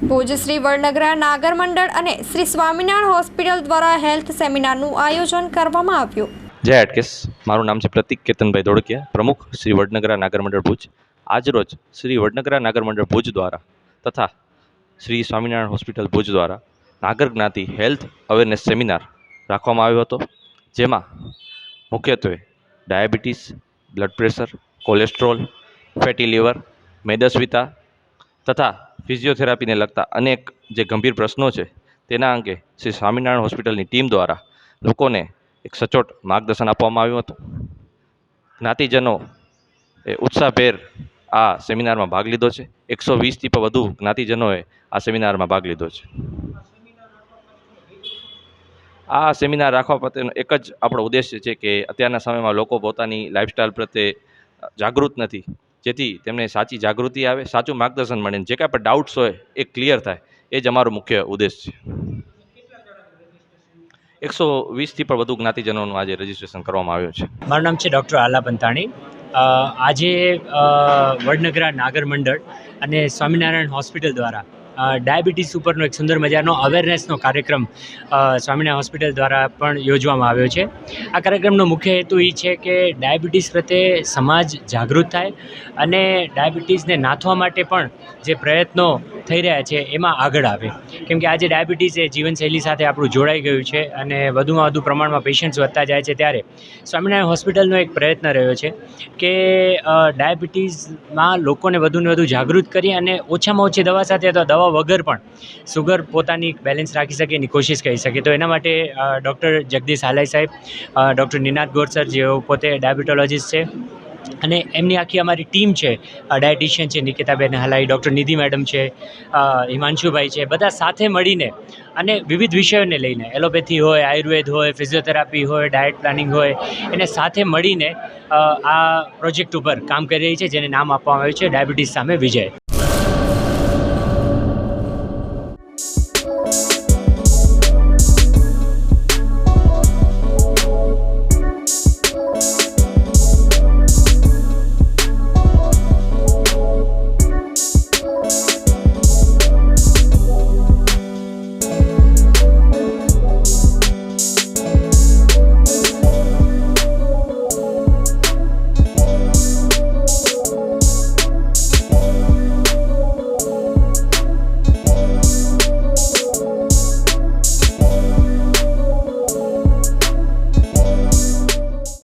ભુજ શ્રી વડનગરા નાગર મંડળ અને શ્રી સ્વામિનારાયણ હોસ્પિટલ દ્વારા હેલ્થ સેમિનારનું આયોજન કરવામાં આવ્યું. જય એટકેસ મારું નામ છે પ્રતિક કેતનભાઈ ધોળકિયા, પ્રમુખ શ્રી વડનગરા નાગર મંડળ ભુજ. આજરોજ શ્રી વડનગરા નાગર મંડળ ભુજ દ્વારા તથા શ્રી સ્વામિનારાયણ હોસ્પિટલ ભુજ દ્વારા નાગર જ્ઞાતિ હેલ્થ અવેરનેસ સેમિનાર રાખવામાં આવ્યો હતો, જેમાં મુખ્યત્વે diabetes, blood pressure, cholesterol, fatty liver, મેદસ્વિતા તથા ફિઝિયોથેરાપીને લગતા અનેક જે ગંભીર પ્રશ્નો છે, તેના અંગે શ્રી સ્વામિનારાયણ હોસ્પિટલની ટીમ દ્વારા લોકોને એક સચોટ માર્ગદર્શન આપવામાં આવ્યું હતું. જ્ઞાતિજનો એ ઉત્સાહભેર આ સેમિનારમાં ભાગ લીધો છે. એકસો વીસથી પણ વધુ જ્ઞાતિજનોએ આ સેમિનારમાં ભાગ લીધો છે. આ સેમિનાર રાખવા પ્રત્યેનો એક જ આપણો ઉદ્દેશ્ય છે કે અત્યારના સમયમાં લોકો પોતાની લાઈફસ્ટાઈલ પ્રત્યે જાગૃત નથી. જેથી તેમને સાચી જાગૃતિ આવે, સાચું માર્ગદર્શન મળે જે કાંઈ પણ ડાઉટ્સ હોય એ ક્લિયર થાય. એ જ અમારો મુખ્ય ઉદ્દેશ છે. એકસો વીસથી પણ વધુ જ્ઞાતિજનોનું આજે રજીસ્ટ્રેશન કરવામાં આવ્યું છે. મારું નામ છે ડૉક્ટર આલા પંતાણી. આજે વડનગરા નાગર મંડળ અને સ્વામિનારાયણ હોસ્પિટલ દ્વારા ડાયાબિટીસ ઉપરનો એક સુંદર મજાનો અવેરનેસનો કાર્યક્રમ સ્વામિનારાયણ હોસ્પિટલ દ્વારા પણ યોજવામાં આવ્યો છે. આ કાર્યક્રમનો મુખ્ય હેતુ એ છે કે ડાયાબિટીસ પ્રત્યે સમાજ જાગૃત થાય અને ડાયાબિટીસને નાથવા માટે પણ જે પ્રયત્નો થઈ રહ્યા છે એમાં આગળ આવે. કેમ કે આજે ડાયાબિટીસ એ જીવનશૈલી સાથે આપણું જોડાઈ ગયું છે અને વધુમાં વધુ પ્રમાણમાં પેશન્ટ્સ વધતા જાય છે ત્યારે સ્વામિનારાયણ હોસ્પિટલનો એક પ્રયત્ન રહ્યો છે કે ડાયાબિટીસમાં લોકોને વધુને વધુ જાગૃત કરી અને ઓછામાં ઓછી દવા સાથે અથવા દવા વગર પણ સુગર પોતાની બેલેન્સ રાખી શકે એની કોશિશ કરી શકે. તો એના માટે ડૉક્ટર જગદીશ હાલાઈ સાહેબ ડૉક્ટર નિનાદ ગોરસર જેઓ પોતે ડાયાબિટોલોજીસ્ટ છે અને એમની આખી અમારી ટીમ છે ડાયટિશિયન છે નિકેતાબેન હલાઈ ડૉક્ટર નિધિ મેડમ છે હિમાંશુભાઈ છે, બધા સાથે મળીને અને વિવિધ વિષયોને લઈને, એલોપેથી હોય, આયુર્વેદ હોય ફિઝિયોથેરાપી હોય ડાયટ પ્લાનિંગ હોય, એને સાથે મળીને આ પ્રોજેક્ટ ઉપર કામ કરી રહી છે, જેને નામ આપવામાં આવ્યું છે ડાયાબિટીસ સામે વિજય.